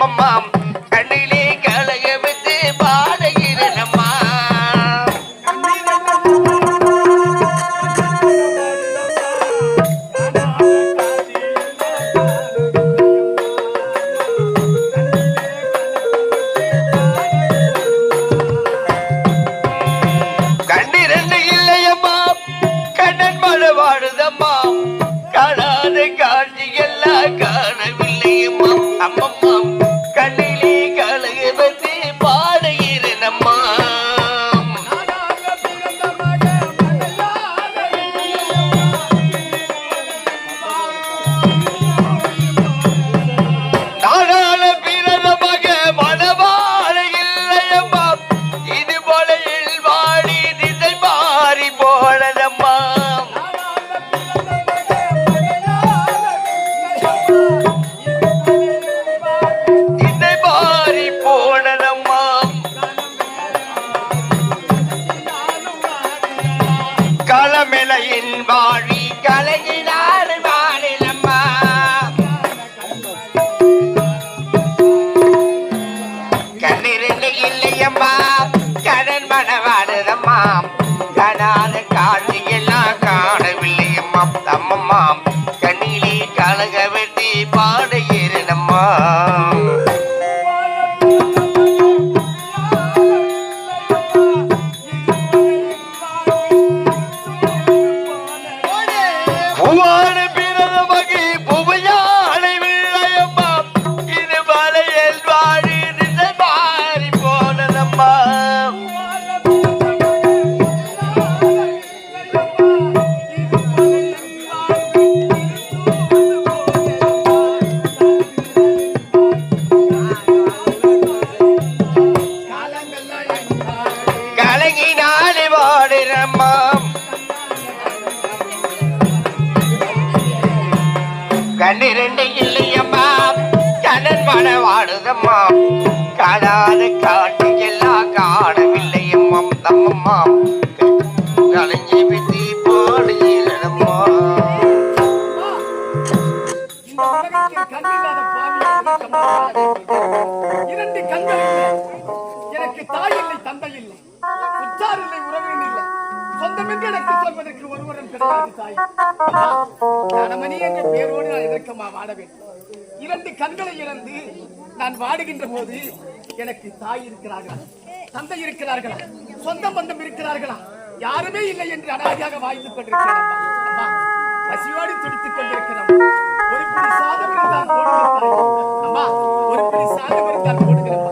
அம்மம்மாம் களமிலையின் வாழி கலங்கினார் காணாத காட்டு எல்லாம் காணவில்லையம்மா தம்மம்மா கலைஞ்சி விட்டு பாடுகிறம்மா இந்த இரண்டு கண்கள் இல்லை எனக்கு தாய் இல்லை தந்தை இல்லை. உற்றார் இல்லை உறவினர் இல்லை. சொந்தமென்று எனக்கு சொல்வதற்கு ஒருவரும் கிடையாது தாய். கணமணி என்ற பேரோடு நான் எதற்கமா வாட வேண்டும்? இரண்டு கண்களை இழந்து நான் வாடுகின்ற போது எனக்கு தாய் இருக்கிறார்களா? தந்தை இருக்கிறார்களா? சொந்த பந்தம் இருக்கிறார்களா? யாருமே இல்லை என்று அனாதியாக வாய்ந்து கொண்டிருக்கிறேன் பசியோடு துடித்துக் கொண்டிருக்கிறோம் ஒரு பிடி சாதம் இருந்தால் போடுகிறேன் அம்மா ஒரு பிடி சாதம் இருந்தால் போடுகிறேன்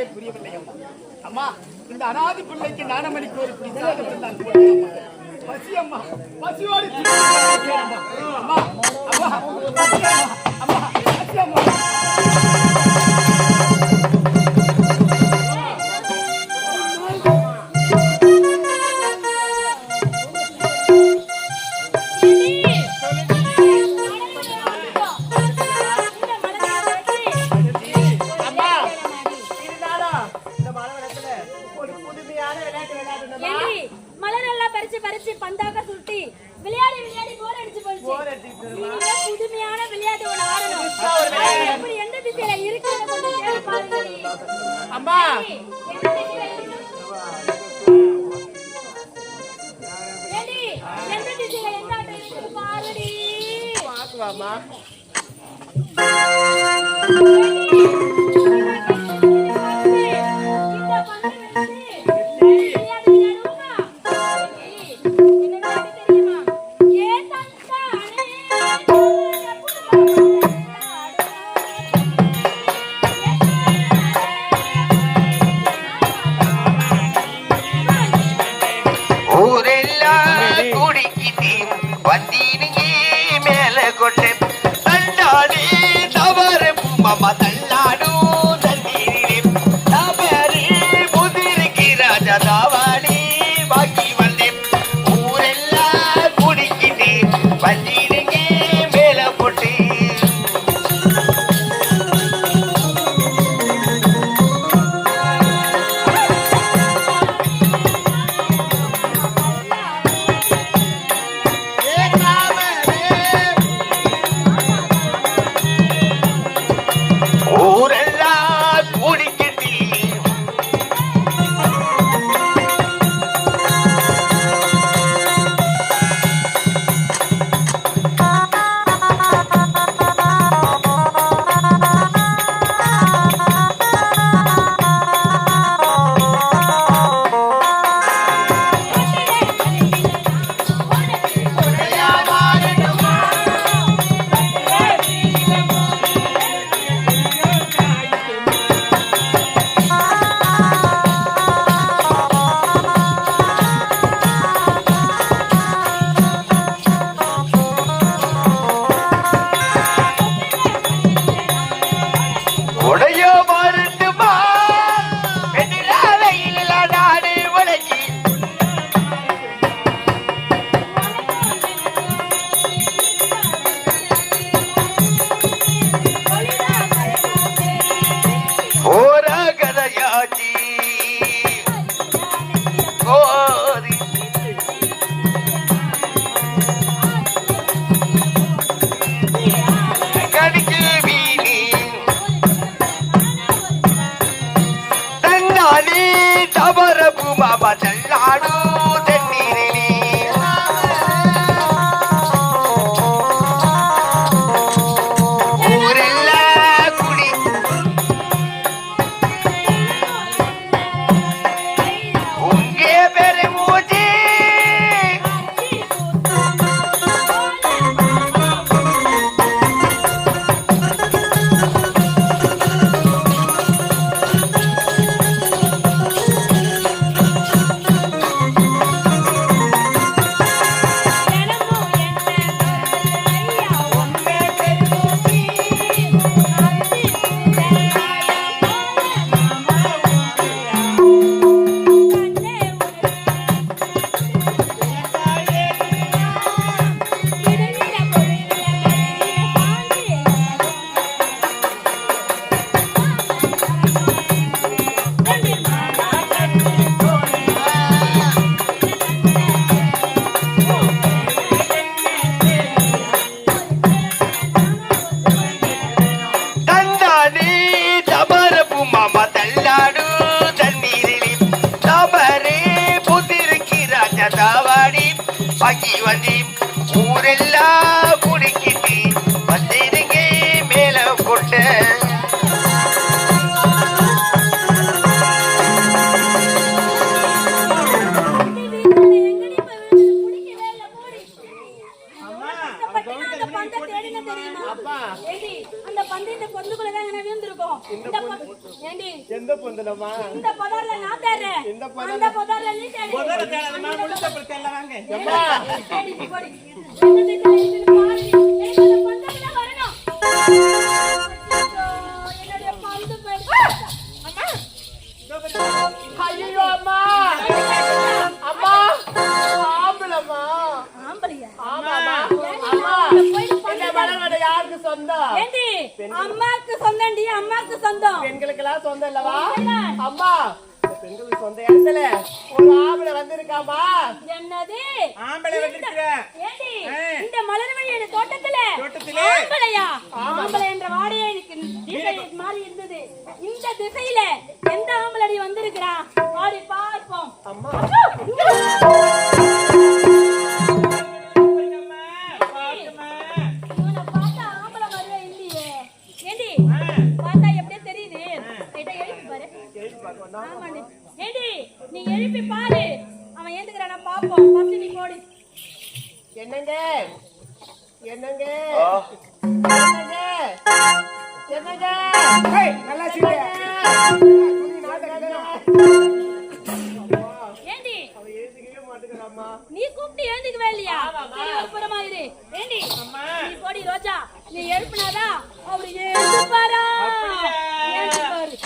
ஒன்றுமே புரியவில்லை அம்மா. இந்த அனாதி பிள்ளைக்கு நாணமணிக்கு ஒரு பிடித்தால் பசி அம்மா. பசியோடு அம்மா. அம்மா அம்மா அம்மா. reclamar. ಜಗವ பொந்தலம்மா இந்த புதர்ல நான் தேடுறேன் இந்த புதர்ல- அந்த புதர்ல நீ தேடு முதல்ல தேடாதம்மா, முழுசப்படி தேடல வாங்க. அம்மா தேடி நீ போடி. எனக்கு அந்த பந்தத்துல வரணும். சொந்தம். ஏண்டி, அம்மாக்கு சொந்தம்டி அம்மாக்கு சொந்தம். பெண்களுக்கெல்லாம் சொந்தம் இல்லவா? இல்ல. அம்மா இந்த பெண்களுக்கு சொந்த இடத்துல ஒரு ஆம்பளை வந்திருக்காமா என்னது? ஆம்பளை வந்திருக்கிற. ஏண்டி? ஆ. இந்த மலர்வழியோட தோட்டத்துல? தோட்டத்திலே. ஆம்பளையா? ஆம்பளை என்ற வாடையே எனக்கு மாறி இருந்தது. இந்த திசையில எந்த ஆம்பளடி வந்திருக்கிறா? வாடி பார்ப்போம். அம்மா. நல்லா ஏண்டி? நீ கூப்பிட்டு ஏந்துக்குவே இல்லையா அப்புறமா இரு ஏண்டி நீ போடி ரோஜா நீ எழுப்பினாதா அவரு எழுப்பாரா எழுப்பாரு